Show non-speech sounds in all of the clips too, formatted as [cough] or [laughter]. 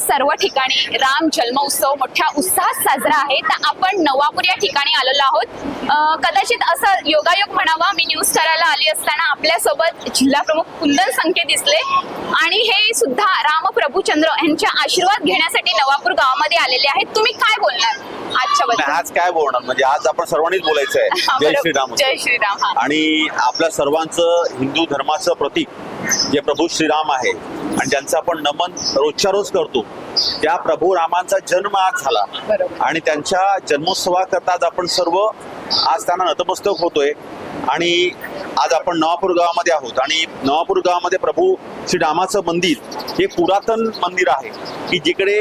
सर्व ठिकाणी राम जन्म उत्सव मोठ्या उत्साहात साजरा आहे. तर आपण नवापूर या ठिकाणी आलेलो आहोत. कदाचित असं योगायोग म्हणावा मी न्यूज करायला आली असताना आपल्यासोबत जिल्हा प्रमुख कुंदन संख्ये दिसले. आणि हे सुद्धा रामप्रभूचंद्र यांचे आशीर्वाद घेण्यासाठी नवापूर गावामध्ये आलेले आहेत. तुम्ही काय बोलणार आज काय बोलणार? म्हणजे आज आपण सर्वांनीच बोलायचं आहे [laughs] जय श्रीराम जय श्रीराम आणि आपल्या सर्वांचं हिंदू धर्माचं प्रतीक जे प्रभू श्रीराम आहे आणि ज्यांचं आपण नमन रोजच्या रोज करतो त्या प्रभू रामांचा जन्म आज झाला. आणि त्यांच्या जन्मोत्सवाकरता आज आपण सर्व आज त्यांना नतमस्तक होतोय. आणि आज आपण नवापूर गावामध्ये आहोत. आणि नवापूर गावामध्ये प्रभू श्री रामाचं मंदिर हे पुरातन मंदिर आहे. की जिकडे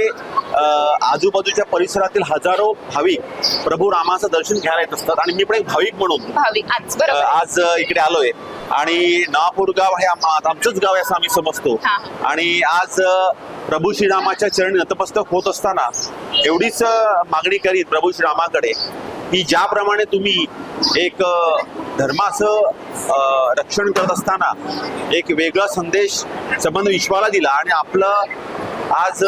आजूबाजूच्या परिसरातील हजारो भाविक प्रभू रामाचं दर्शन घ्यायला येत असतात. आणि मी पण एक भाविक म्हणून. आज इकडे आलोय. आणि नवापूर गाव हे आम- आमचंच गाव आहे असं आम्ही समजतो. आणि आज प्रभू श्रीरामाच्या चरणी नतमस्तक होत असताना एवढीच मागणी करीत प्रभू श्रीरामाकडे की ज्याप्रमाणे तुम्ही एक धर्माचं रक्षण करत असताना एक वेगळा संदेश संबंध विश्वाला दिला आणि आपलं आज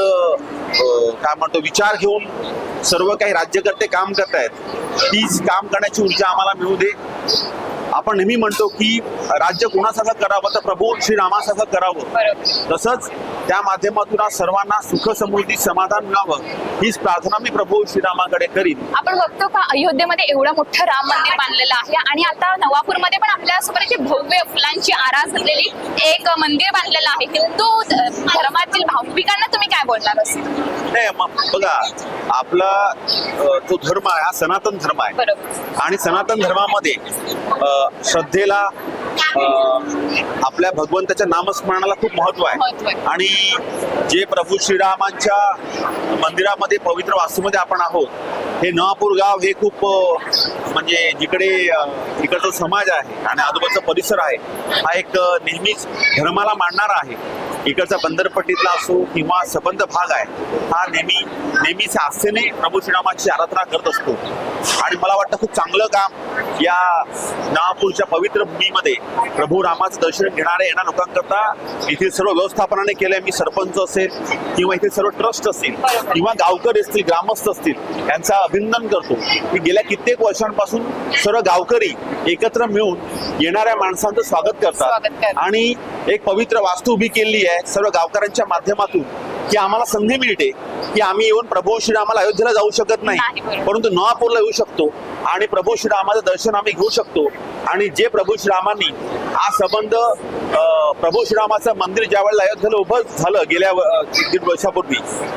काय म्हणतो विचार घेऊन सर्व काही राज्यकर्ते काम करतायत तीच काम करण्याची ऊर्जा आम्हाला मिळू दे आपण नेहमी म्हणतो की राज्य कोणासारखं करावं तर प्रभू श्रीरामासारखं करावं. तसंच त्या माध्यमातून सर्वांना सुख समृद्धी समाधान मिळावं हीच प्रार्थना मी प्रभू श्रीरामाकडे करीन. आपण बघतो का अयोध्येमध्ये एवढं मोठं राम मंदिर बांधलेलं आहे आणि आता नवापूरमध्ये पण आपल्यासोबत एक भव्य फुलांची आरास असलेली एक मंदिर बांधलेलं आहे. हिंदू ध- धर्मातील भाविकांना तुम्ही काय बोलणार नाही बघा आपला जो धर्म आहे हा सनातन धर्म आहे. आणि सनातन धर्मामध्ये अ, श्रद्धेला आपल्या भगवंताच्या नामस्मरणाला खूप महत्त्व आहे. आणि जे प्रभू श्रीरामांच्या मंदिरामध्ये पवित्र वास्तूमध्ये आपण आहोत हे नवापूर गाव हे खूप म्हणजे जिकडे इकडचा समाज आहे आणि आजूबाजूचा परिसर आहे हा एक नेहमीच धर्माला मांडणारा आहे इकडचा बंदरपट्टीतला असो किंवा सबंध भाग आहे हा नेहमी नेहमीच आस्थेने प्रभू श्रीरामाची आराधना करत असतो. आणि मला वाटतं खूप चांगलं काम या नागपूरच्या पवित्र भूमीमध्ये प्रभू रामाचं दर्शन घेणारे येणाऱ्या लोकांकरता इथे सर्व व्यवस्थापनाने केलंय. मी सरपंच असेल किंवा इथे सर्व ट्रस्ट असतील किंवा गावकरी असतील ग्रामस्थ असतील यांचा अभिनंदन करतो. की गेल्या कित्येक वर्षांपासून सर्व गावकरी एकत्र मिळून येणाऱ्या माणसांचं स्वागत करतात. आणि एक पवित्र वास्तू उभी केली आहे. सर्व गावकऱ्यांच्या माध्यमातून की आम्हाला संधी मिळते की आम्ही येऊन प्रभू श्रीरामाला अयोध्येला जाऊ शकत नाही. परंतु नवापूरला येऊ शकतो आणि प्रभू श्रीरामाचं दर्शन आम्ही घेऊ शकतो आणि जे प्रभू श्रीरामांनी हा संबंध प्रभू श्रीरामाचं मंदिर ज्या वेळेला अयोध्येला उभं झालं गेल्या दीड वर्षापूर्वी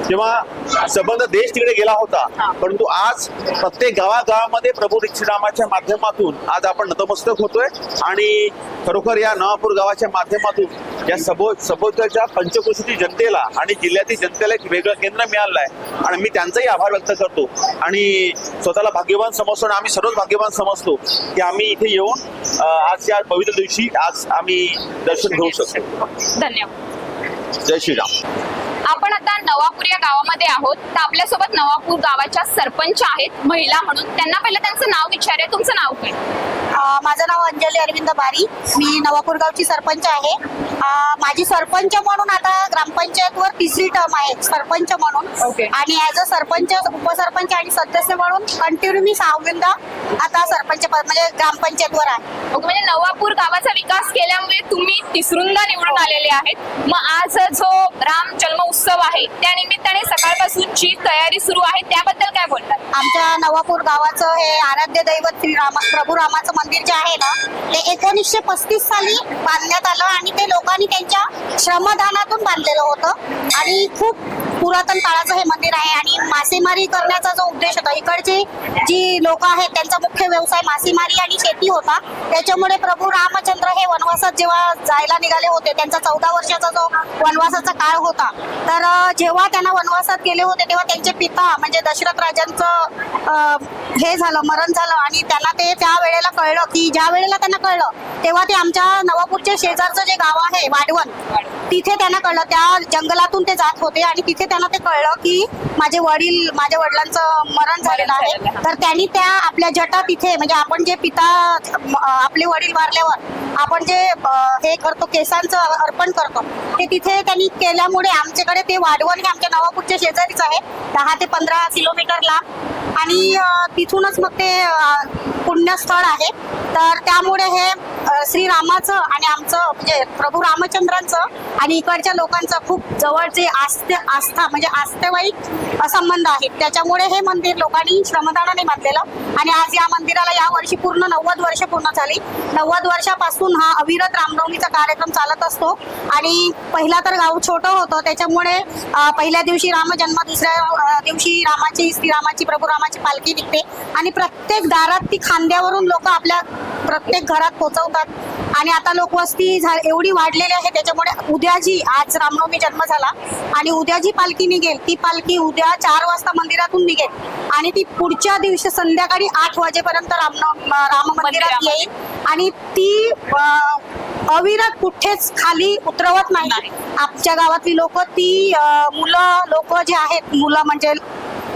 तेव्हा संबंध देश तिकडे गेला होता. परंतु आज प्रत्येक गावागावामध्ये प्रभू श्रीरामाच्या माध्यमातून आज आपण नतमस्तक होतोय आणि खरोखर या नवापूर गावाच्या माध्यमातून या सबो सभोवतालच्या पंचकृषीतील जनतेला आणि जिल्ह्यातील जनतेला एक वेगळं केंद्र मिळालं आहे आणि मी त्यांचाही आभार व्यक्त करतो. आणि स्वतःला भाग्यवान समजतो आणि आम्ही सर्वच भाग्यवान समजतो की आम्ही इथे येऊन आज या पवित्र दिवशी आज आम्ही दर्शन घेऊ शकतो. धन्यवाद. जय श्रीराम. आपण आता नवापूर या गावामध्ये आहोत. तर आपल्यासोबत नवापूर गावाच्या सरपंच आहेत महिला म्हणून. त्यांना पहिलं त्यांचं नाव विचारूया. तुमचं नाव काय? माझं नाव अंजली अरविंद बारी. मी नवापूर गावची सरपंच आहे. माझी सरपंच म्हणून आता ग्रामपंचायतवर तिसरी टर्म आहे सरपंच म्हणून. आणि ऍज अ सरपंच उपसरपंच आणि सदस्य म्हणून कंटिन्यू मी सहावींदा आता सरपंच म्हणजे ग्रामपंचायतवर आहे. ओके, म्हणजे नवापूर गावाचा विकास केल्यामुळे तुम्ही तिसरूंदा निवडून आलेले आहेत. मग आज जो राम जन्म उत्सव आहे त्या निमित्ताने सकाळपासूनची तयारी सुरू आहे त्याबद्दल काय बोलतात? आमच्या नवापूर गावाचं हे आराध्य दैवत श्री रामा प्रभू रामाचं मंदिर जे आहे ना ते एकोणीसशे पस्तीस साली बांधण्यात आलं आणि ते लोकांनी त्यांच्या श्रमदानातून बांधलेलं होतं. आणि खूप पुरातन काळाचं हे मंदिर आहे आणि मासेमारी करण्याचा जो उद्देश होता इकडची जी लोक आहेत त्यांचा मुख्य व्यवसाय मासेमारी आणि शेती होता. त्याच्यामुळे प्रभू रामचंद्र हे वनवासात जेव्हा जायला निघाले होते त्यांचा चौदा वर्षाचा जो वनवासाचा काळ होता तर जेव्हा त्यांना वनवासात गेले होते तेव्हा त्यांचे पिता म्हणजे दशरथ राजांचं हे झालं मरण झालं आणि त्यांना ते त्या वेळेला कळलं की ज्या वेळेला त्यांना कळलं तेव्हा ते आमच्या नवापूरच्या शेजारचं जे गाव आहे वाढवण तिथे त्यांना कळलं त्या जंगलातून ते जात होते आणि तिथे त्यांना ते कळलं की माझे वडील माझ्या वडिलांचं मरण झालेलं आहे. तर त्यांनी त्या आपल्या जटा तिथे म्हणजे आपण जे पिता आपले वडील वारल्यावर आपण जे हे करतो केसांचं अर्पण करतो ते तिथे त्यांनी केल्यामुळे आमच्याकडे ते वाढवण हे आमच्या नवापूरच्या शेजारीच आहे. दहा ते पंधरा किलोमीटरला. आणि तिथूनच मग ते पुण्यस्थळ आहे. तर त्यामुळे हे श्रीरामाचं आणि आमचं म्हणजे प्रभू रामचंद्रांचं आणि इकडच्या लोकांचं खूप जवळचे आस्थ आस्था म्हणजे आस्थेवाईक संबंध आहेत त्याच्यामुळे हे मंदिर लोकांनी श्रमदानाने बांधलेलं आणि आज या मंदिराला या वर्षी पूर्ण नव्वद वर्ष पूर्ण झाली. नव्वद वर्षापासून हा अविरत रामनवमीचा कार्यक्रम चालत असतो आणि पहिला तर गाव छोटं होतं. त्याच्यामुळे पहिल्या दिवशी रामजन्म दुसऱ्या दिवशी रामाची श्रीरामाची प्रभू रामाची पालखी निघते आणि प्रत्येक दारात ती खांद्यावरून लोक आपल्या प्रत्येक घरात पोहोचवतात आणि आता लोकवस्ती झा- एवढी वाढलेली आहे त्याच्यामुळे उद्या जी आज रामनवमी जन्म झाला. आणि उद्या जी पालखी निघेल. ती पालखी उद्या चार वाजता मंदिरातून निघेल. आणि ती पुढच्या दिवशी संध्याकाळी आठ वाजेपर्यंत राम राम मंदिरात. येईल. आणि ती अविरत कुठेच खाली उतरवत नाही. आमच्या गावातली लोक ती मुलं लोक जे आहेत मुलं म्हणजे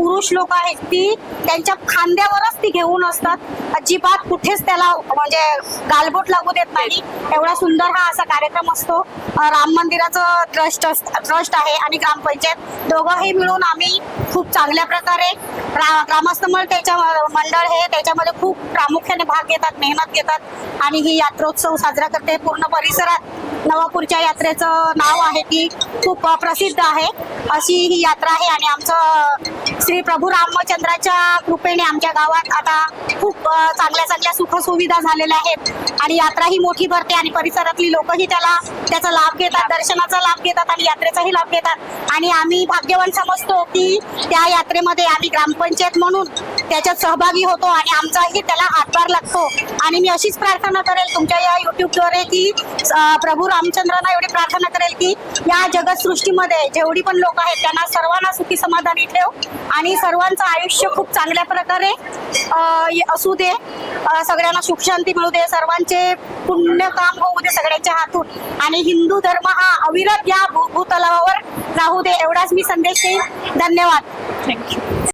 पुरुष लोक आहेत ती त्यांच्या खांद्यावरच ती घेऊन असतात. अजिबात कुठेच त्याला म्हणजे गालबोट लागू देत नाही. एवढा सुंदर हा असा कार्यक्रम असतो. राम मंदिराचं ट्रस्ट ट्रस्ट आहे आणि ग्रामपंचायत. दोघंही मिळून आम्ही खूप चांगल्या प्रकारे रा- ग्रामस्थ त्याच्या मंडळ हे त्याच्यामध्ये खूप प्रामुख्याने भाग घेतात मेहनत घेतात. आणि ही यात्रोत्सव साजरा करते. पूर्ण परिसरात नवापूरच्या यात्रेचं नाव आहे ती. खूप प्रसिद्ध आहे. अशी ही यात्रा आहे आणि आमचं श्री प्रभू रामचंद्राच्या कृपेने आमच्या गावात आता खूप चांगल्या चांगल्या सुखसुविधा झालेल्या आहेत. आणि यात्रा ही मोठी भरते आणि परिसरातली लोकही त्याला त्याचा लाभ घेतात दर्शनाचा लाभ घेतात आणि यात्रेचाही लाभ घेतात. आणि आम्ही भाग्यवान समजतो की त्या यात्रेमध्ये आम्ही ग्रामपंचायत म्हणून त्याच्यात सहभागी होतो आणि आमचाही त्याला हातभार लागतो. आणि मी अशीच प्रार्थना करेल तुमच्या या युट्यूबद्वारे की प्रभू रामचंद्रांना एवढी प्रार्थना करेल की या जगतसृष्टीमध्ये जेवढी पण लोक आहेत त्यांना सर्वांना सुखी समाधानी ठेव आणि सर्वांचं आयुष्य खूप चांगल्या प्रकारे असू दे. सगळ्यांना सुखशांती मिळू दे. सर्वांचे पुण्य काम होऊ दे सगळ्यांच्या हातून. आणि हिंदू धर्म हा अविरत या भू- भूतलावर राहू दे. एवढाच मी संदेश देईन. धन्यवाद. थँक्यू